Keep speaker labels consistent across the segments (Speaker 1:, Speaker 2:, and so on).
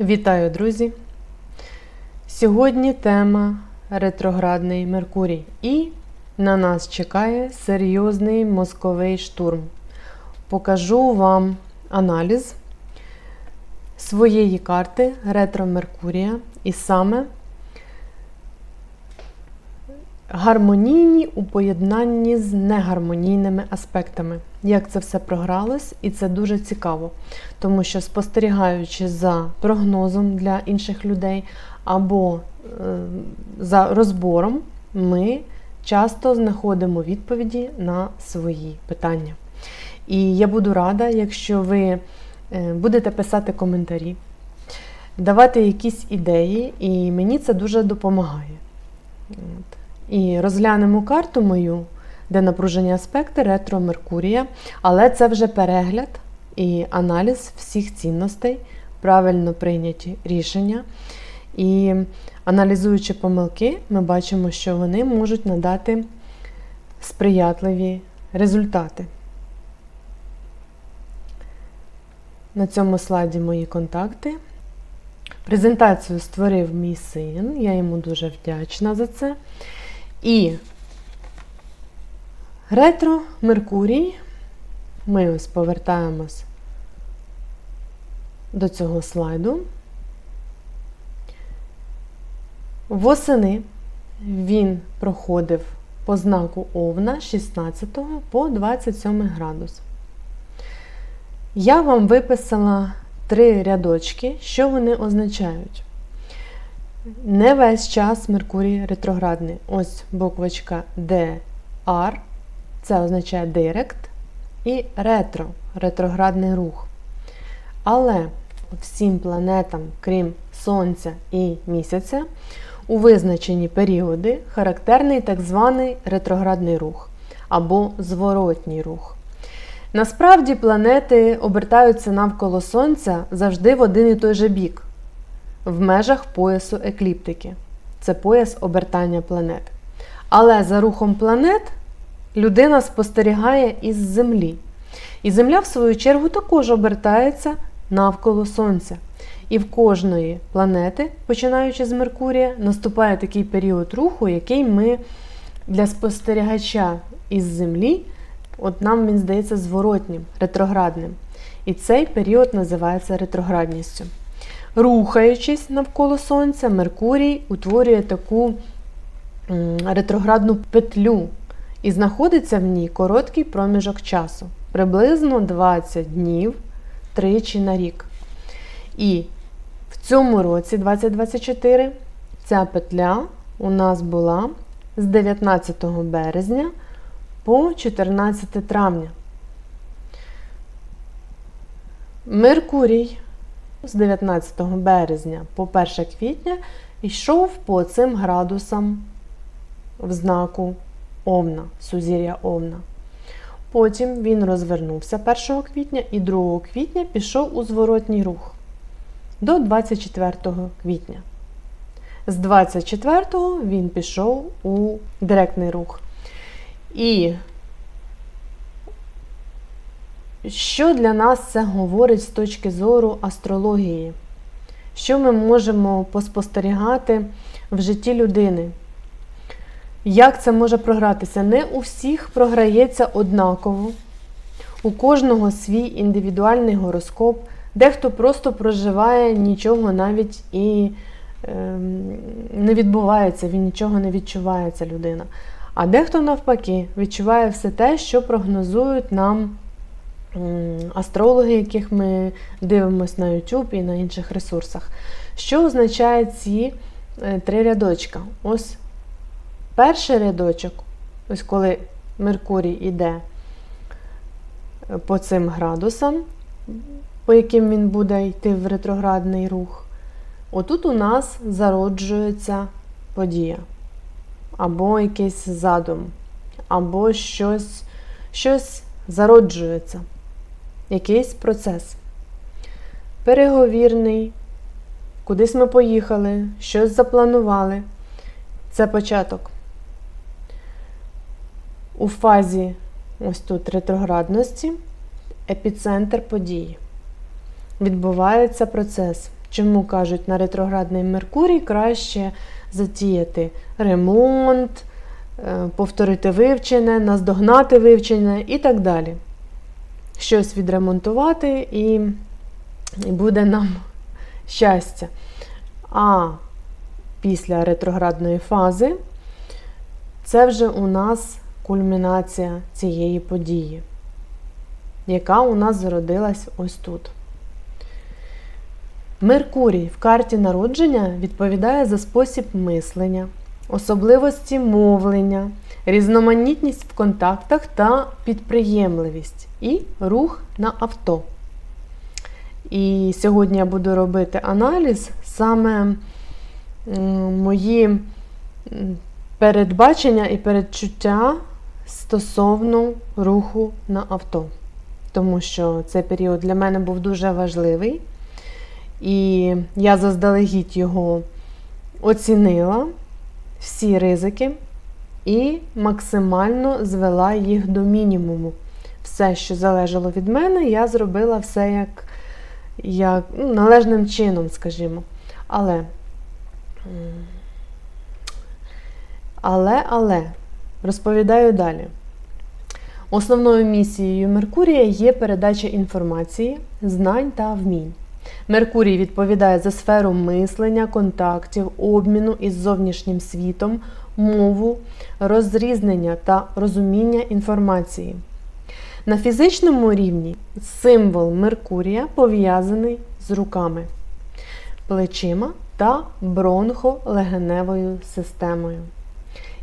Speaker 1: Вітаю, друзі! Сьогодні тема ретроградний Меркурій і на нас чекає серйозний мозковий штурм. Покажу вам аналіз своєї карти ретро Меркурія і саме гармонійні у поєднанні з негармонійними аспектами. Як це все програлось, і це дуже цікаво, тому що спостерігаючи за прогнозом для інших людей або е, за розбором, ми часто знаходимо відповіді на свої питання. І я буду рада, якщо ви е, будете писати коментарі, давати якісь ідеї, і мені це дуже допомагає. І розглянемо карту мою, де напружені аспекти ретро Меркурія, але це вже перегляд і аналіз всіх цінностей, правильно прийняті рішення. І аналізуючи помилки, ми бачимо, що вони можуть надати сприятливі результати. На цьому слайді мої контакти. Презентацію створив мій син, я йому дуже вдячна за це. І ретро Меркурій. Ми ось повертаємось до цього слайду. Восени він проходив по знаку Овна 16 по 27 градус. Я вам виписала три рядочки, що вони означають. Не весь час Меркурій ретроградний. Ось буквочка DR, це означає Direct, і ретро ретроградний рух. Але всім планетам, крім Сонця і місяця, у визначені періоди характерний так званий ретроградний рух або зворотній рух. Насправді планети обертаються навколо Сонця завжди в один і той же бік в межах поясу екліптики. Це пояс обертання планет. Але за рухом планет людина спостерігає із Землі. І Земля, в свою чергу, також обертається навколо Сонця. І в кожної планети, починаючи з Меркурія, наступає такий період руху, який ми для спостерігача із Землі, от нам він здається зворотнім, ретроградним. І цей період називається ретроградністю. Рухаючись навколо Сонця, Меркурій утворює таку ретроградну петлю і знаходиться в ній короткий проміжок часу, приблизно 20 днів тричі на рік. І в цьому році, 2024, ця петля у нас була з 19 березня по 14 травня. Меркурій з 19 березня по 1 квітня йшов по цим градусам в знаку Овна, Сузір'я Овна. Потім він розвернувся 1 квітня і 2 квітня пішов у зворотній рух до 24 квітня. З 24 він пішов у директний рух. І що для нас це говорить з точки зору астрології? Що ми можемо поспостерігати в житті людини? Як це може програтися? Не у всіх програється однаково, у кожного свій індивідуальний гороскоп, дехто просто проживає, нічого навіть і е, не відбувається, він нічого не відчуває, ця людина. А дехто навпаки відчуває все те, що прогнозують нам астрологи, яких ми дивимося на YouTube і на інших ресурсах. Що означає ці е, три рядочка? Ось перший рядочок, ось коли Меркурій йде е, по цим градусам, по яким він буде йти в ретроградний рух, отут у нас зароджується подія, або якийсь задум, або щось, щось зароджується якийсь процес. Переговірний, кудись ми поїхали, щось запланували. Це початок. У фазі ось тут ретроградності епіцентр події. Відбувається процес. Чому кажуть, на ретроградний Меркурій краще затіяти ремонт, е, повторити вивчене, наздогнати вивчене і так далі. Щось відремонтувати і, буде нам щастя. А після ретроградної фази це вже у нас кульмінація цієї події, яка у нас зародилась ось тут. Меркурій в карті народження відповідає за спосіб мислення, особливості мовлення, різноманітність в контактах та підприємливість і рух на авто. І сьогодні я буду робити аналіз саме мої передбачення і передчуття стосовно руху на авто. Тому що цей період для мене був дуже важливий. І я заздалегідь його оцінила, всі ризики, і максимально звела їх до мінімуму. Все, що залежало від мене, я зробила все як, як ну, належним чином, скажімо. Але, але, але, розповідаю далі. Основною місією Меркурія є передача інформації, знань та вмінь. Меркурій відповідає за сферу мислення, контактів, обміну із зовнішнім світом, мову, розрізнення та розуміння інформації. На фізичному рівні символ Меркурія пов'язаний з руками, плечима та бронхолегеневою системою.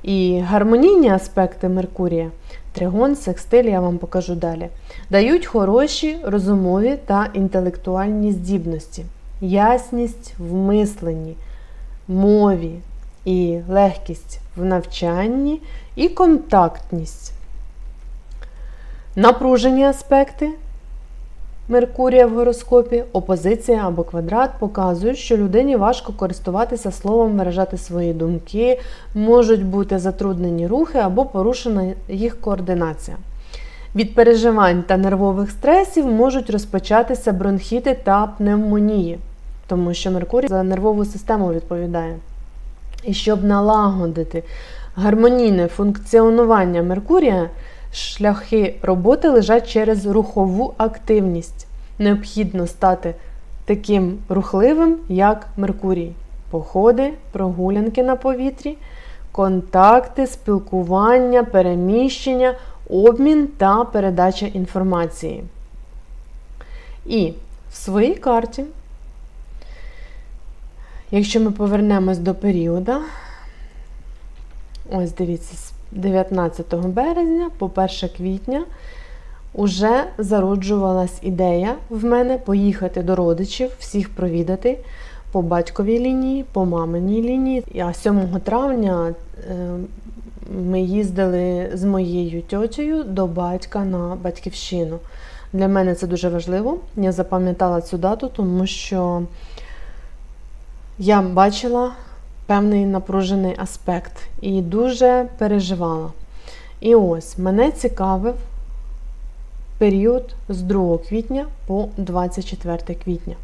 Speaker 1: І гармонійні аспекти Меркурія тригон, секстиль, я вам покажу далі, дають хороші розумові та інтелектуальні здібності, ясність в мисленні, мові і легкість в навчанні і контактність. Напружені аспекти Меркурія в гороскопі, опозиція або квадрат показують, що людині важко користуватися словом, виражати свої думки, можуть бути затруднені рухи або порушена їх координація. Від переживань та нервових стресів можуть розпочатися бронхіти та пневмонії, тому що Меркурій за нервову систему відповідає. І щоб налагодити гармонійне функціонування Меркурія. Шляхи роботи лежать через рухову активність. Необхідно стати таким рухливим, як Меркурій. Походи, прогулянки на повітрі, контакти, спілкування, переміщення, обмін та передача інформації. І в своїй карті, якщо ми повернемось до періоду, ось дивіться, 19 березня по 1 квітня уже зароджувалась ідея в мене поїхати до родичів, всіх провідати по батьковій лінії, по маминій лінії. А 7 травня е, ми їздили з моєю тьотєю до батька на батьківщину. Для мене це дуже важливо. Я запам'ятала цю дату, тому що я бачила певний напружений аспект і дуже переживала. І ось мене цікавив період з 2 квітня по 24 квітня.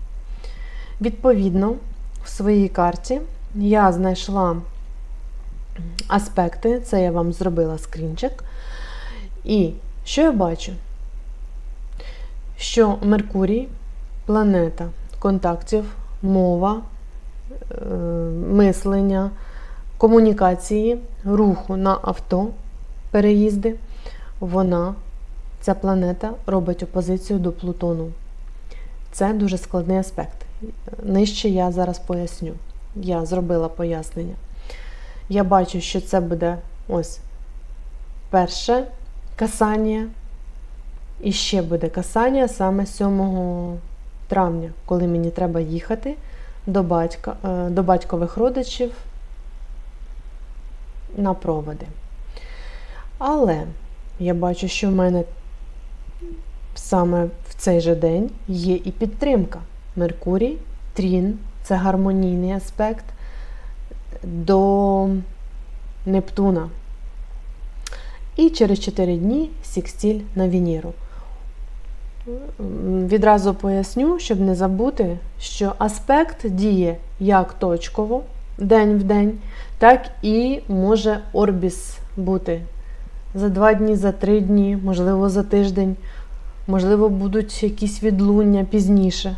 Speaker 1: Відповідно, в своїй карті я знайшла аспекти, це я вам зробила скрінчик. І що я бачу? Що Меркурій, планета контактів, мова, мислення, комунікації, руху на авто, переїзди, вона, ця планета, робить опозицію до Плутону. Це дуже складний аспект. Нижче я зараз поясню. Я зробила пояснення. Я бачу, що це буде ось перше касання. І ще буде касання саме 7 травня, коли мені треба їхати до батька, е, до батькових родичів на проводи. Але я бачу, що в мене саме в цей же день є і підтримка. Меркурій, Трін це гармонійний аспект до Нептуна. І через 4 дні Сікстіль на Венеру. Відразу поясню, щоб не забути, що аспект діє як точково день в день, так і може орбіс бути за два дні, за три дні, можливо, за тиждень, можливо, будуть якісь відлуння пізніше.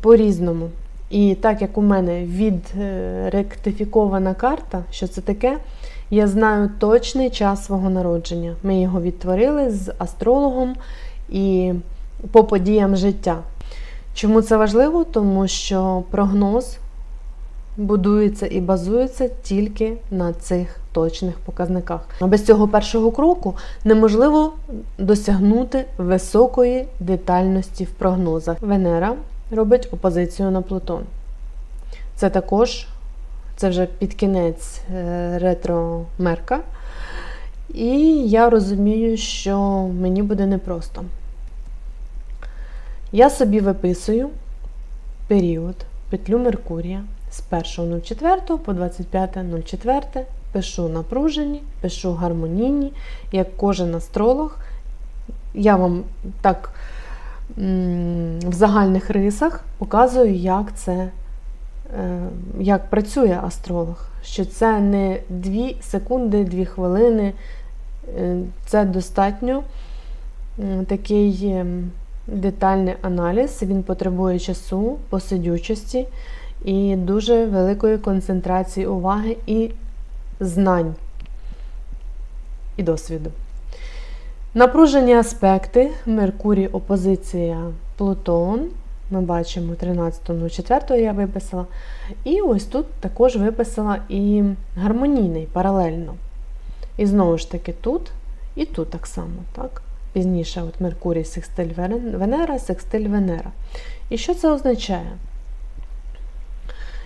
Speaker 1: По-різному. І так як у мене відректифікована карта, що це таке, я знаю точний час свого народження. Ми його відтворили з астрологом і по подіям життя. Чому це важливо? Тому що прогноз будується і базується тільки на цих точних показниках. А без цього першого кроку неможливо досягнути високої детальності в прогнозах. Венера робить опозицію на Плутон. Це також це вже під кінець е, ретро-мерка. І я розумію, що мені буде непросто. Я собі виписую період петлю Меркурія з 1.04 по 25.04. Пишу напружені, пишу гармонійні, як кожен астролог. Я вам так в загальних рисах показую, як це е, як працює астролог. Що це не 2 секунди, 2 хвилини. Е, Це достатньо такий ем, детальний аналіз. Він потребує часу, посидючості і дуже великої концентрації уваги і знань і досвіду. Напружені аспекти Меркурій, опозиція Плутон. Ми бачимо 13.04 я виписала. І ось тут також виписала і гармонійний паралельно. І знову ж таки тут і тут так само. так? Пізніше от Меркурій, секстиль Венера, секстиль Венера. І що це означає?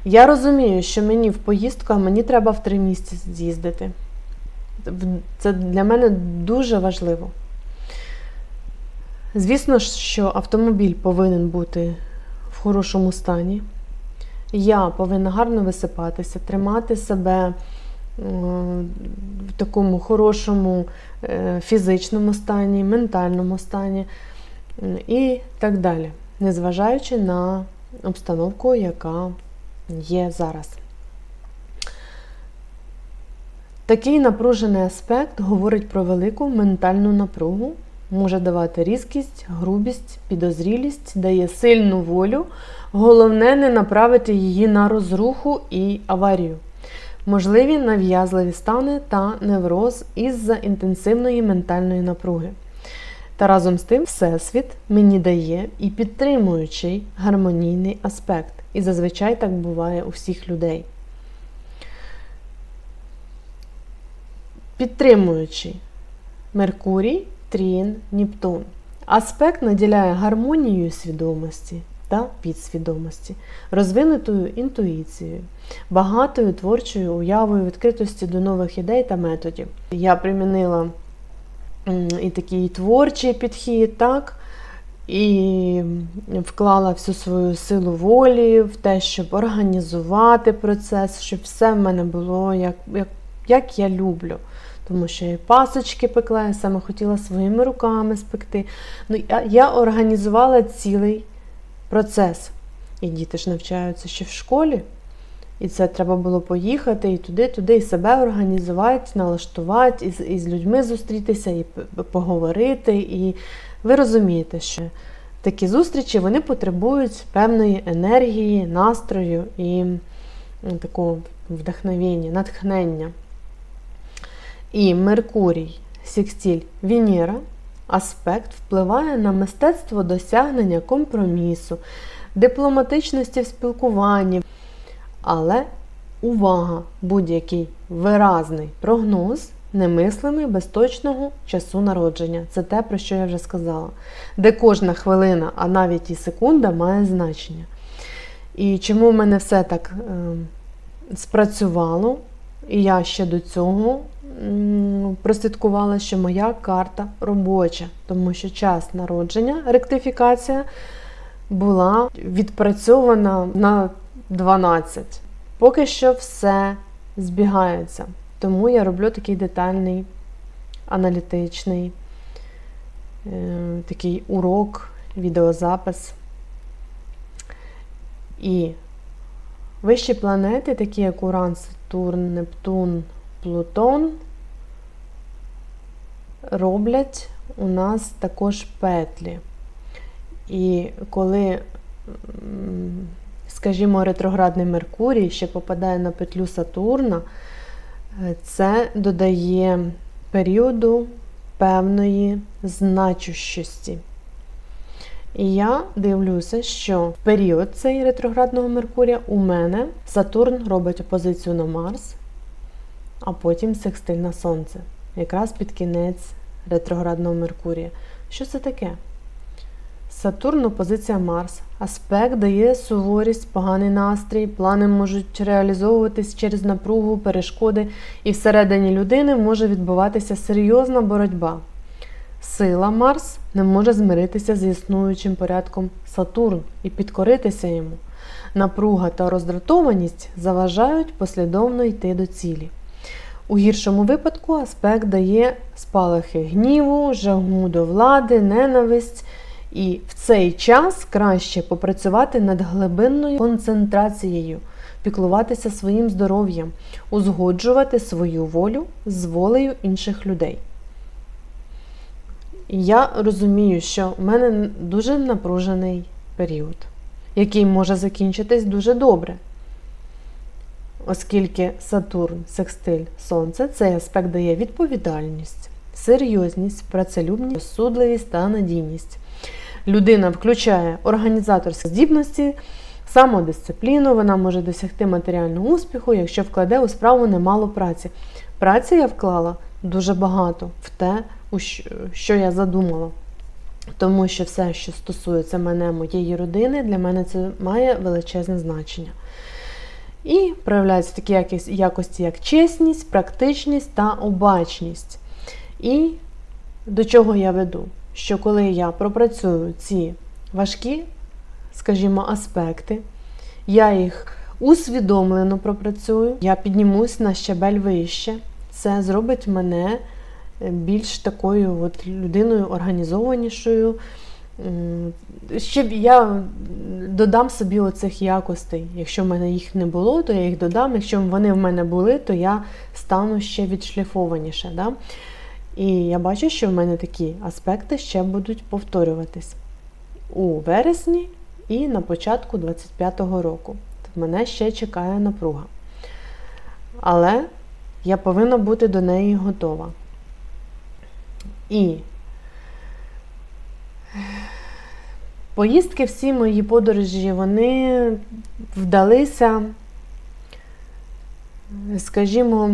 Speaker 1: Я розумію, що мені в поїздку, а мені треба в три місяці з'їздити. Це для мене дуже важливо. Звісно що автомобіль повинен бути в хорошому стані. Я повинна гарно висипатися, тримати себе в такому хорошому е, фізичному стані, ментальному стані і так далі, незважаючи на обстановку, яка є зараз. Такий напружений аспект говорить про велику ментальну напругу, може давати різкість, грубість, підозрілість, дає сильну волю. Головне не направити її на розруху і аварію. Можливі нав'язливі стани та невроз із-за інтенсивної ментальної напруги. Та разом з тим, Всесвіт мені дає і підтримуючий гармонійний аспект. І зазвичай так буває у всіх людей. Підтримуючи Меркурій, Трін, Нептун. Аспект наділяє гармонією свідомості та підсвідомості, розвинутою інтуїцією, багатою творчою уявою відкритості до нових ідей та методів. Я примінила і такий творчий підхід, так, і вклала всю свою силу волі в те, щоб організувати процес, щоб все в мене було як, як, як я люблю. Тому що я і пасочки пекла, я саме хотіла своїми руками спекти. Ну, Я, я організувала цілий процес. І діти ж навчаються ще в школі. І це треба було поїхати і туди, туди, і себе організувати, налаштувати, і і з людьми зустрітися, і поговорити. І ви розумієте, що такі зустрічі вони потребують певної енергії, настрою і такого вдохновення, натхнення. І Меркурій, Секстиль, Венера, аспект впливає на мистецтво досягнення компромісу, дипломатичності в спілкуванні. Але увага, будь-який виразний прогноз немислимий без точного часу народження. Це те, про що я вже сказала. Де кожна хвилина, а навіть і секунда має значення. І чому в мене все так е, спрацювало? І я ще до цього прослідкувала, що моя карта робоча, тому що час народження, ректифікація була відпрацьована на 12. Поки що все збігається. Тому я роблю такий детальний, аналітичний е, такий урок, відеозапис. І вищі планети, такі як Уран, Сатурн, Нептун, Плутон, роблять у нас також петлі. І коли, скажімо, ретроградний Меркурій ще попадає на петлю Сатурна, е, це додає періоду певної значущості. І я дивлюся, що в період цей ретроградного Меркурія у мене Сатурн робить опозицію на Марс, а потім секстиль на Сонце. Якраз під кінець ретроградного Меркурія. Що це таке? Сатурн опозиція Марс. Аспект дає суворість, поганий настрій, плани можуть реалізовуватись через напругу, перешкоди, і всередині людини може відбуватися серйозна боротьба. Сила Марс не може змиритися з існуючим порядком Сатурн і підкоритися йому. Напруга та роздратованість заважають послідовно йти до цілі. У гіршому випадку аспект дає спалахи гніву, жагу до влади, ненависть. І в цей час краще попрацювати над глибинною концентрацією, піклуватися своїм здоров'ям, узгоджувати свою волю з волею інших людей. Я розумію, що в мене дуже напружений період, який може закінчитись дуже добре. Оскільки Сатурн, секстиль, Сонце цей аспект дає відповідальність, серйозність, працелюбність, розсудливість та надійність. Людина включає організаторські здібності, самодисципліну, вона може досягти матеріального успіху, якщо вкладе у справу немало праці. Праці я вклала дуже багато в те, що я задумала. Тому що все, що стосується мене, моєї родини, для мене це має величезне значення. І проявляються такі якості, як чесність, практичність та обачність. І до чого я веду? Що коли я пропрацюю ці важкі, скажімо, аспекти, я їх усвідомлено пропрацюю, я піднімусь на щабель вище, це зробить мене більш такою от людиною організованішою. Ще я додам собі оцих якостей. Якщо в мене їх не було, то я їх додам. Якщо вони в мене були, то я стану ще відшліфованіше. Да? І я бачу, що в мене такі аспекти ще будуть повторюватись у вересні і на початку 25-го року. Мене ще чекає напруга. Але я повинна бути до неї готова. І поїздки всі мої подорожі, вони вдалися, скажімо,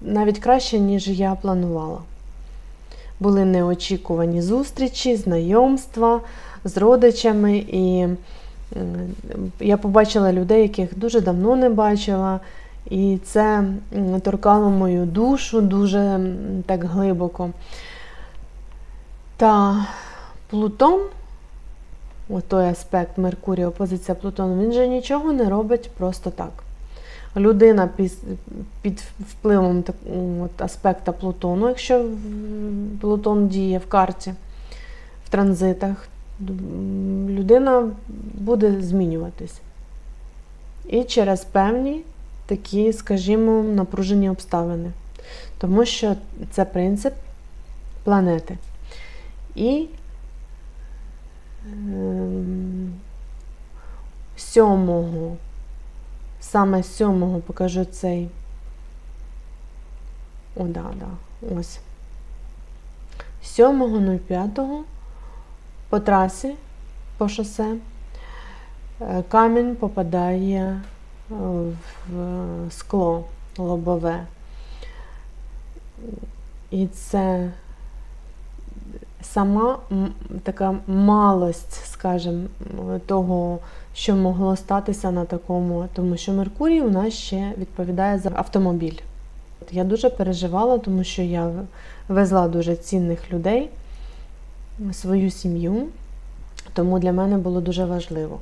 Speaker 1: навіть краще, ніж я планувала. Були неочікувані зустрічі, знайомства з родичами, і я побачила людей, яких дуже давно не бачила. І це торкало мою душу дуже так глибоко. Та Плутон, той аспект Меркурія, опозиція Плутону, він же нічого не робить просто так. Людина під впливом аспекта Плутону, якщо Плутон діє в карті, в транзитах, людина буде змінюватись. І через певні такі, скажімо, напружені обставини. Тому що це принцип планети. І ем, сьомого, саме сьомого покажу цей. О, да, да, ось. 7.05 по трасі, по шосе, е, камінь попадає в скло лобове. І це сама така малость, скажімо, того, що могло статися на такому, тому що Меркурій у нас ще відповідає за автомобіль. Я дуже переживала, тому що я везла дуже цінних людей, свою сім'ю, тому для мене було дуже важливо.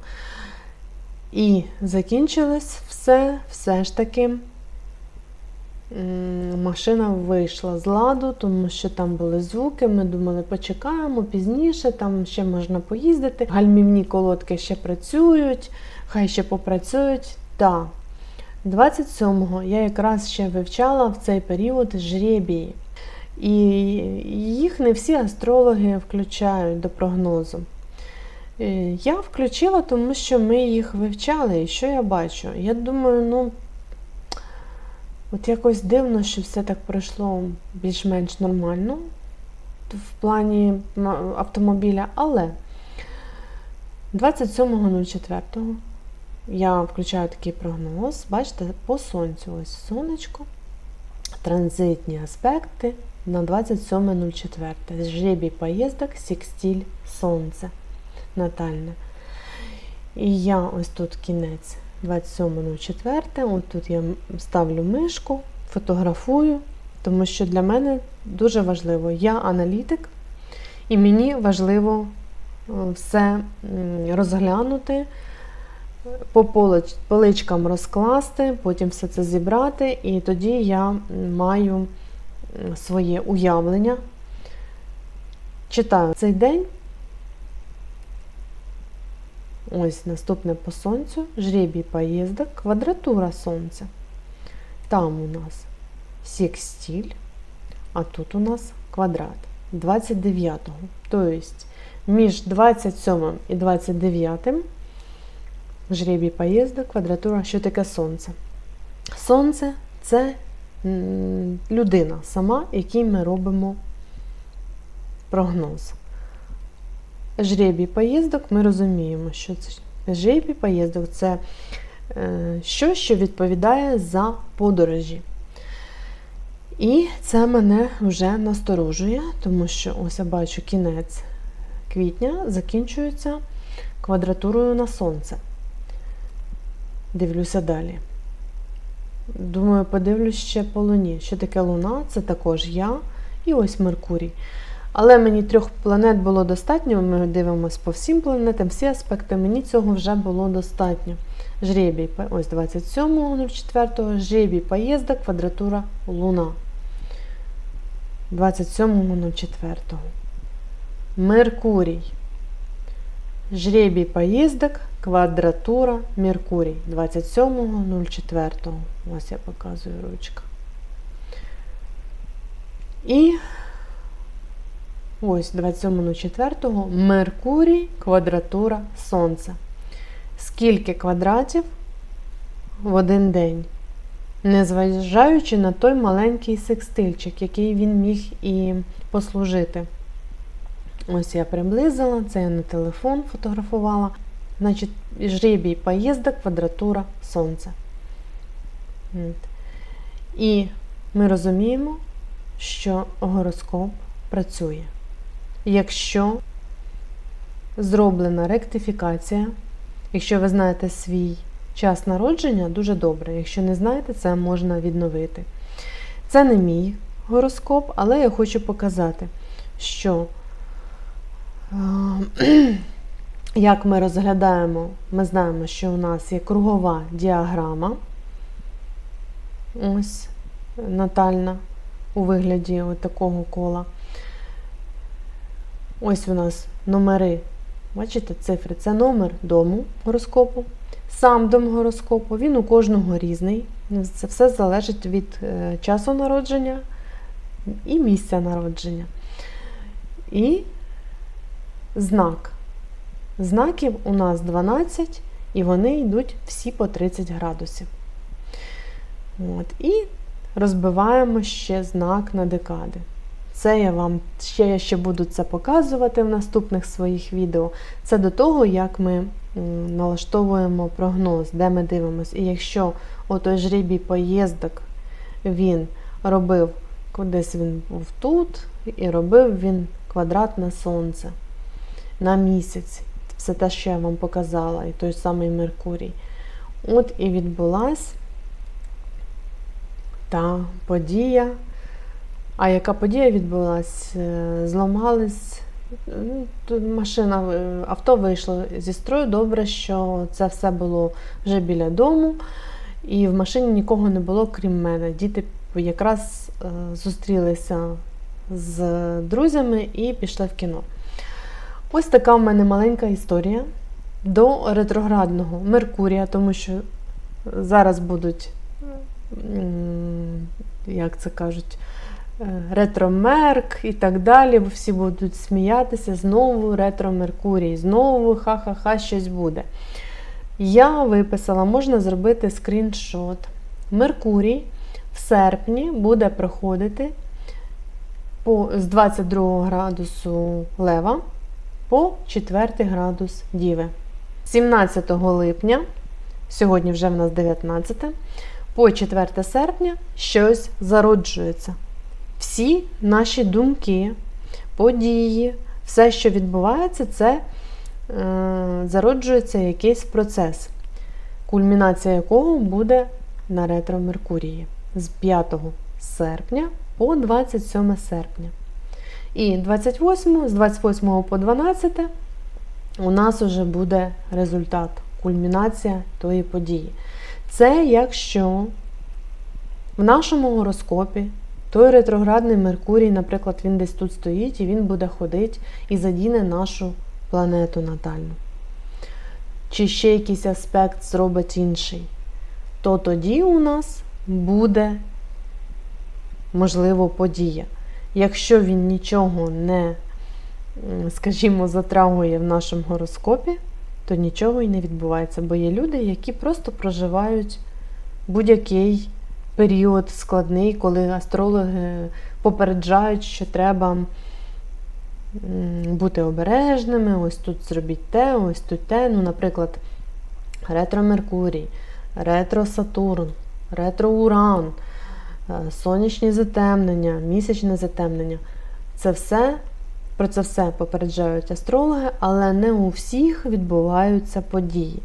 Speaker 1: І закінчилось все, все ж таки машина вийшла з ладу, тому що там були звуки. Ми думали, почекаємо пізніше, там ще можна поїздити. Гальмівні колодки ще працюють, хай ще попрацюють. Так, 27-го я якраз ще вивчала в цей період жребії. І їх не всі астрологи включають до прогнозу. Е, Я включила, тому що ми їх вивчали, і що я бачу? Я думаю, ну, от якось дивно, що все так пройшло більш-менш нормально в плані автомобіля, але 27.04 я включаю такий прогноз. Бачите, по сонцю ось сонечко, транзитні аспекти на 27.04. Жребій поїздок, секстиль, сонце натальне. І я ось тут кінець 27.04. От тут я ставлю мишку, фотографую, тому що для мене дуже важливо. Я аналітик, і мені важливо е, все розглянути, по поличкам розкласти, потім все це зібрати, і тоді я маю своє уявлення. Читаю цей день. Ось наступне по сонцю, жребій поїздок, квадратура сонця. Там у нас секстиль, а тут у нас квадрат 29-го. Тобто між 27 і 29 жребій поїздок, квадратура, що таке сонце? Сонце це людина сама, якій ми робимо прогноз. Жребій поїздок, ми розуміємо, що це жребій поїздок це е, щось, що відповідає за подорожі. І це мене вже насторожує, тому що ось я бачу кінець квітня закінчується квадратурою на сонце. Дивлюся далі. Думаю, подивлюсь ще по луні. Що таке луна? Це також я і ось Меркурій. Але мені трьох планет було достатньо. Ми дивимося по всім планетам, всі аспекти. Мені цього вже було достатньо. Жребій, ось 27.04, жребій поїздок, квадратура Луна. 27.04. Меркурій. Жребій поїздок, квадратура Меркурій. 27.04. Ось я показую ручка. І Ось 27.04 Меркурій, квадратура Сонця. Скільки квадратів в один день? Незважаючи на той маленький секстильчик, який він міг і послужити. Ось я приблизила, це я на телефон фотографувала. Значить, жребій поїздок, квадратура Сонця. І ми розуміємо, що гороскоп працює якщо зроблена ректифікація, якщо ви знаєте свій час народження, дуже добре. Якщо не знаєте, це можна відновити. Це не мій гороскоп, але я хочу показати, що е, як ми розглядаємо, ми знаємо, що у нас є кругова діаграма, ось натальна у вигляді такого кола. Ось у нас номери. Бачите, цифри це номер дому гороскопу, сам дом гороскопу, він у кожного різний. Це все залежить від е, часу народження і місця народження. І знак. Знаків у нас 12, і вони йдуть всі по 30 градусів. От. І розбиваємо ще знак на декади. Це я вам ще я ще буду це показувати в наступних своїх відео. Це до того, як ми налаштовуємо прогноз, де ми дивимося. І якщо отой жребій поїздок він робив, кудись він був тут, і робив він квадрат на сонце на місяць. Все те, що я вам показала, і той самий Меркурій. От і відбулась та подія. А яка подія відбулася? Зламались, ну, машина, е, авто вийшло зі строю. Добре, що це все було вже біля дому, і в машині нікого не було, крім мене. Діти якраз е, зустрілися з друзями і пішли в кіно. Ось така в мене маленька історія до ретроградного Меркурія, тому що зараз будуть, як це кажуть, е, ретро-мерк і так далі. Всі будуть сміятися, знову ретро-меркурій, знову ха-ха-ха, щось буде. Я виписала, можна зробити скріншот. Меркурій в серпні буде проходити по, з 22 градусу Лева по 4 градус Діви. 17 липня, сьогодні вже в нас 19, по 4 серпня щось зароджується. Всі наші думки, події, все, що відбувається, це е, зароджується якийсь процес, кульмінація якого буде на ретро Меркурії з 5 серпня по 27 серпня. І 28, з 28 по 12 у нас вже буде результат, кульмінація тої події. Це якщо в нашому гороскопі той ретроградний Меркурій, наприклад, він десь тут стоїть і він буде ходити і задіне нашу планету натальну. Чи ще якийсь аспект зробить інший, то тоді у нас буде, можливо, подія. Якщо він нічого не, скажімо, затрагує в нашому гороскопі, то нічого і не відбувається. Бо є люди, які просто проживають будь-який період складний, коли астрологи попереджають, що треба бути обережними, ось тут зробіть те, ось тут те. Ну, наприклад, ретро Меркурій, ретро Сатурн, ретро Уран, е, сонячні затемнення, місячне затемнення. Це все, про це все попереджають астрологи, але не у всіх відбуваються події.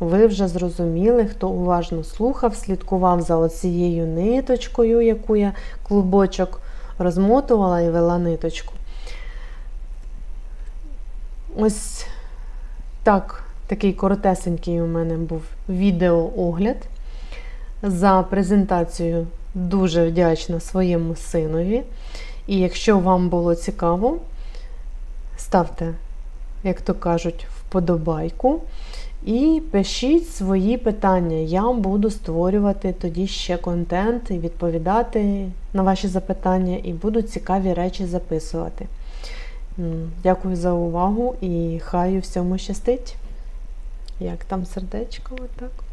Speaker 1: Ви вже зрозуміли, хто уважно слухав, слідкував за оцією ниточкою, яку я клубочок розмотувала і вела ниточку. Ось так, такий коротесенький у мене був відеоогляд. За презентацію дуже вдячна своєму синові. І якщо вам було цікаво, ставте, як то кажуть, вподобайку. І пишіть свої питання. Я буду створювати тоді ще контент і відповідати на ваші запитання, і буду цікаві речі записувати. Дякую за увагу і хай у всьому щастить. Як там сердечко, отак.